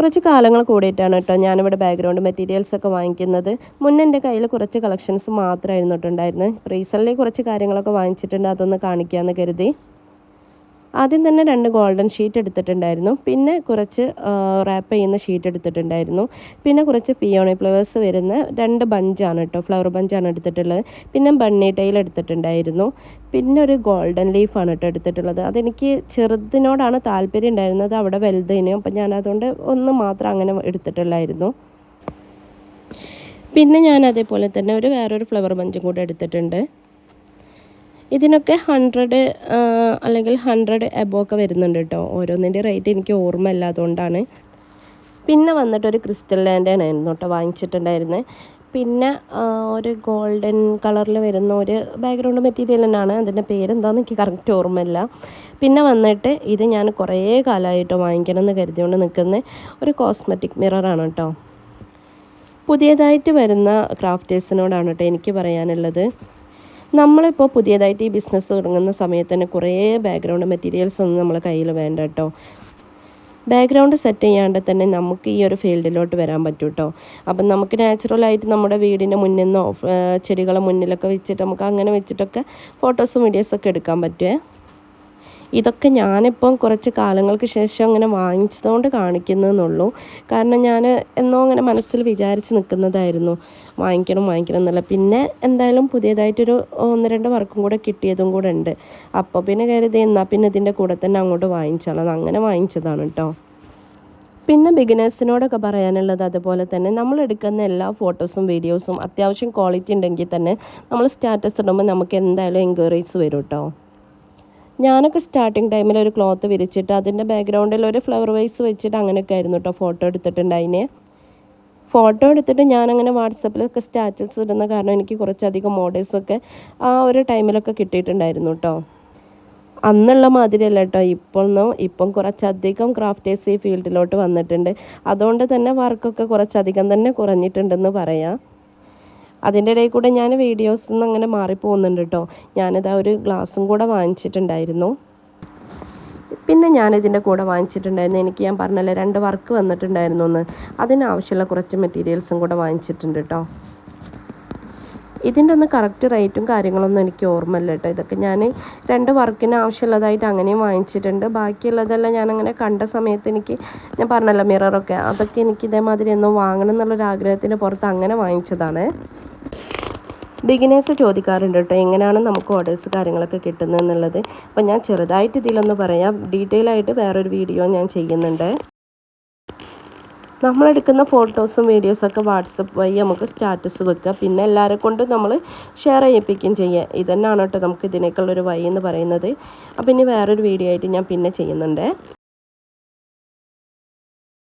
കുറച്ച് കാലങ്ങൾ കൂടിയിട്ടാണ് കേട്ടോ ഞാനിവിടെ ബാക്ക്ഗ്രൗണ്ട് മെറ്റീരിയൽസ് ഒക്കെ വാങ്ങിക്കുന്നത്. മുന്നേ എന്റെ കയ്യിൽ കുറച്ച് കളക്ഷൻസ് മാത്രമായിരുന്നു കേട്ടോ ഉണ്ടായിരുന്നത്. കുറച്ച് കാര്യങ്ങളൊക്കെ വാങ്ങിച്ചിട്ടുണ്ട് അതൊന്ന് കാണിക്കാമെന്ന് കരുതി. ആദ്യം തന്നെ രണ്ട് ഗോൾഡൻ ഷീറ്റ് എടുത്തിട്ടുണ്ടായിരുന്നു. പിന്നെ കുറച്ച് റാപ്പ് ചെയ്യുന്ന ഷീറ്റ് എടുത്തിട്ടുണ്ടായിരുന്നു. പിന്നെ കുറച്ച് പിയോണി ഫ്ലവേഴ്സ് വരുന്ന രണ്ട് ബഞ്ചാണ് കേട്ടോ ഫ്ലവർ ബഞ്ചാണ് എടുത്തിട്ടുള്ളത്. പിന്നെ ബണ്ണി ടൈൽ എടുത്തിട്ടുണ്ടായിരുന്നു. പിന്നെ ഒരു ഗോൾഡൻ ലീഫാണ് കേട്ടോ എടുത്തിട്ടുള്ളത്. അതെനിക്ക് ചെറുതിനോടാണ് താല്പര്യം ഉണ്ടായിരുന്നത്. അവിടെ വലുതിനും അപ്പം ഞാൻ അതുകൊണ്ട് ഒന്ന് മാത്രം അങ്ങനെ എടുത്തിട്ടുള്ളായിരുന്നു. പിന്നെ ഞാൻ അതേപോലെ തന്നെ ഒരു വേറൊരു ഫ്ലവർ ബഞ്ചും കൂടെ എടുത്തിട്ടുണ്ട്. ഇതിനൊക്കെ ഹൺഡ്രഡ് അല്ലെങ്കിൽ ഹൺഡ്രഡ് എബോ ഒക്കെ വരുന്നുണ്ട് കേട്ടോ. ഓരോന്നിന്റെ റേറ്റ് എനിക്ക് ഓർമ്മയില്ല അതുകൊണ്ടാണ് പിന്നെ വന്നിട്ട് ഒരു ക്രിസ്റ്റൽ ലാൻഡാണ് ആയിരുന്നു കേട്ടോ വാങ്ങിച്ചിട്ടുണ്ടായിരുന്നത് പിന്നെ ഒരു ഗോൾഡൻ കളറിൽ വരുന്ന ഒരു ബാക്ക്ഗ്രൗണ്ട് മെറ്റീരിയൽ തന്നെയാണ്. അതിന്റെ പേരെന്താണെന്ന് എനിക്ക് കറക്റ്റ് ഓർമ്മയില്ല. പിന്നെ വന്നിട്ട് ഇത് ഞാൻ കുറേ കാലമായിട്ട് വാങ്ങിക്കണം എന്ന് കരുതിയോണ്ട് നിൽക്കുന്ന ഒരു കോസ്മെറ്റിക് മിററാണ് കേട്ടോ. പുതിയതായിട്ട് വരുന്ന ക്രാഫ്റ്റേഴ്സിനോടാണ് കേട്ടോ എനിക്ക് പറയാനുള്ളത്. നമ്മളിപ്പോൾ പുതിയതായിട്ട് ഈ ബിസിനസ് തുടങ്ങുന്ന സമയത്ത് തന്നെ കുറേ ബാക്ക്ഗ്രൗണ്ട് മെറ്റീരിയൽസ് ഒന്നും നമ്മൾ കയ്യിൽ വേണ്ട കേട്ടോ ബാക്ക്ഗ്രൗണ്ട് സെറ്റ് ചെയ്യാണ്ട് തന്നെ നമുക്ക് ഈ ഒരു ഫീൽഡിലോട്ട് വരാൻ പറ്റും കേട്ടോ അപ്പം നമുക്ക് നാച്ചുറലായിട്ട് നമ്മുടെ വീടിന്റെ മുന്നിൽ നിന്നോ ചെടികളെ മുന്നിലൊക്കെ വെച്ചിട്ട് നമുക്ക് അങ്ങനെ വെച്ചിട്ടൊക്കെ ഫോട്ടോസും വീഡിയോസൊക്കെ എടുക്കാൻ പറ്റുമേ ഇതൊക്കെ ഞാനിപ്പം കുറച്ച് കാലങ്ങൾക്ക് ശേഷം അങ്ങനെ വാങ്ങിച്ചതുകൊണ്ട് കാണിക്കുന്നതെന്നുള്ളൂ. കാരണം ഞാൻ എന്നോ അങ്ങനെ മനസ്സിൽ വിചാരിച്ച് നിൽക്കുന്നതായിരുന്നു. വാങ്ങിക്കണം വാങ്ങിക്കണം എന്നല്ല. പിന്നെ എന്തായാലും പുതിയതായിട്ടൊരു ഒന്ന് രണ്ട് വർക്കും കൂടെ കിട്ടിയതും കൂടെ ഉണ്ട്. അപ്പോൾ പിന്നെ കരുതി എന്നാൽ പിന്നെ ഇതിന്റെ കൂടെ തന്നെ അങ്ങോട്ട് വാങ്ങിച്ചോളാം. അങ്ങനെ വാങ്ങിച്ചതാണ് കേട്ടോ. പിന്നെ ബിഗിനേഴ്സിനോടൊക്കെ പറയാനുള്ളത് അതുപോലെ തന്നെ നമ്മൾ എടുക്കുന്ന എല്ലാ ഫോട്ടോസും വീഡിയോസും അത്യാവശ്യം ക്വാളിറ്റി ഉണ്ടെങ്കിൽ തന്നെ നമ്മൾ സ്റ്റാറ്റസ് ഇടുമ്പോൾ നമുക്ക് എന്തായാലും എൻക്വയറീസ് വരും കേട്ടോ. ഞാനൊക്കെ സ്റ്റാർട്ടിങ് ടൈമിൽ ഒരു ക്ലോത്ത് വിരിച്ചിട്ട് അതിന്റെ ബാക്ക്ഗ്രൗണ്ടിൽ ഒരു ഫ്ലവർ വൈസ് വെച്ചിട്ട് അങ്ങനെയൊക്കെ ആയിരുന്നു കേട്ടോ ഫോട്ടോ എടുത്തിട്ടുണ്ടായിനെ ഫോട്ടോ എടുത്തിട്ട് ഞാനങ്ങനെ വാട്സപ്പിലൊക്കെ സ്റ്റാറ്റസ് ഇടുന്ന കാരണം എനിക്ക് കുറച്ചധികം മോഡേഴ്സൊക്കെ ആ ഒരു ടൈമിലൊക്കെ കിട്ടിയിട്ടുണ്ടായിരുന്നു കേട്ടോ അന്നുള്ള മാതിരിയല്ല കേട്ടോ ഇപ്പോഴൊന്നും ഇപ്പം കുറച്ചധികം ക്രാഫ്റ്റേഴ്സ് ഈ ഫീൽഡിലോട്ട് വന്നിട്ടുണ്ട്. അതുകൊണ്ട് തന്നെ വർക്കൊക്കെ കുറച്ചധികം തന്നെ കുറഞ്ഞിട്ടുണ്ടെന്ന് പറയാം. അതിന്റെ ഇടയിൽ കൂടെ ഞാൻ വീഡിയോസ് നിന്ന് അങ്ങനെ മാറിപ്പോകുന്നുണ്ട് കേട്ടോ. ഞാനിതാ ഒരു ഗ്ലാസും കൂടെ വാങ്ങിച്ചിട്ടുണ്ടായിരുന്നു. പിന്നെ ഞാനിതിന്റെ കൂടെ വാങ്ങിച്ചിട്ടുണ്ടായിരുന്നു. എനിക്ക് ഞാൻ പറഞ്ഞല്ലേ രണ്ട് വർക്ക് വന്നിട്ടുണ്ടായിരുന്നു ഒന്ന് അതിനാവശ്യമുള്ള കുറച്ച് മെറ്റീരിയൽസും കൂടെ വാങ്ങിച്ചിട്ടുണ്ട് കേട്ടോ. ഇതിന്റെ ഒന്ന് കറക്റ്റ് റേറ്റും കാര്യങ്ങളൊന്നും എനിക്ക് ഓർമ്മയില്ല കേട്ടോ. ഇതൊക്കെ ഞാൻ രണ്ട് വർക്കിന് ആവശ്യമുള്ളതായിട്ട് അങ്ങനെയും വാങ്ങിച്ചിട്ടുണ്ട്. ബാക്കിയുള്ളതെല്ലാം ഞാൻ അങ്ങനെ കണ്ട സമയത്ത് എനിക്ക് ഞാൻ പറഞ്ഞല്ലോ മിററൊക്കെ അതൊക്കെ എനിക്ക് ഇതേമാതിരി ഒന്നും വാങ്ങണം എന്നുള്ളൊരു പുറത്ത് അങ്ങനെ വാങ്ങിച്ചതാണ്. ബിഗിനേഴ്സ് ചോദിക്കാറുണ്ട് കേട്ടോ എങ്ങനെയാണ് നമുക്ക് ഓർഡേഴ്സ് കാര്യങ്ങളൊക്കെ കിട്ടുന്നത് എന്നുള്ളത്. അപ്പോൾ ഞാൻ ചെറുതായിട്ട് ഇതിലൊന്ന് പറയാം. ഡീറ്റെയിൽ ആയിട്ട് വേറൊരു വീഡിയോ ഞാൻ ചെയ്യുന്നുണ്ട്. നമ്മളെടുക്കുന്ന ഫോട്ടോസും വീഡിയോസൊക്കെ വാട്സപ്പ് വഴി നമുക്ക് സ്റ്റാറ്റസ് വെക്കുക. പിന്നെ എല്ലാവരെ കൊണ്ടും നമ്മൾ ഷെയർ ചെയ്യിപ്പിക്കുകയും ചെയ്യുക. ഇതന്നെയാണ് കേട്ടോ നമുക്ക് ഇതിനേക്കുള്ളൊരു വഴി എന്ന് പറയുന്നത്. അപ്പോൾ ഇനി വേറൊരു വീഡിയോ ആയിട്ട് ഞാൻ പിന്നെ ചെയ്യുന്നുണ്ട്.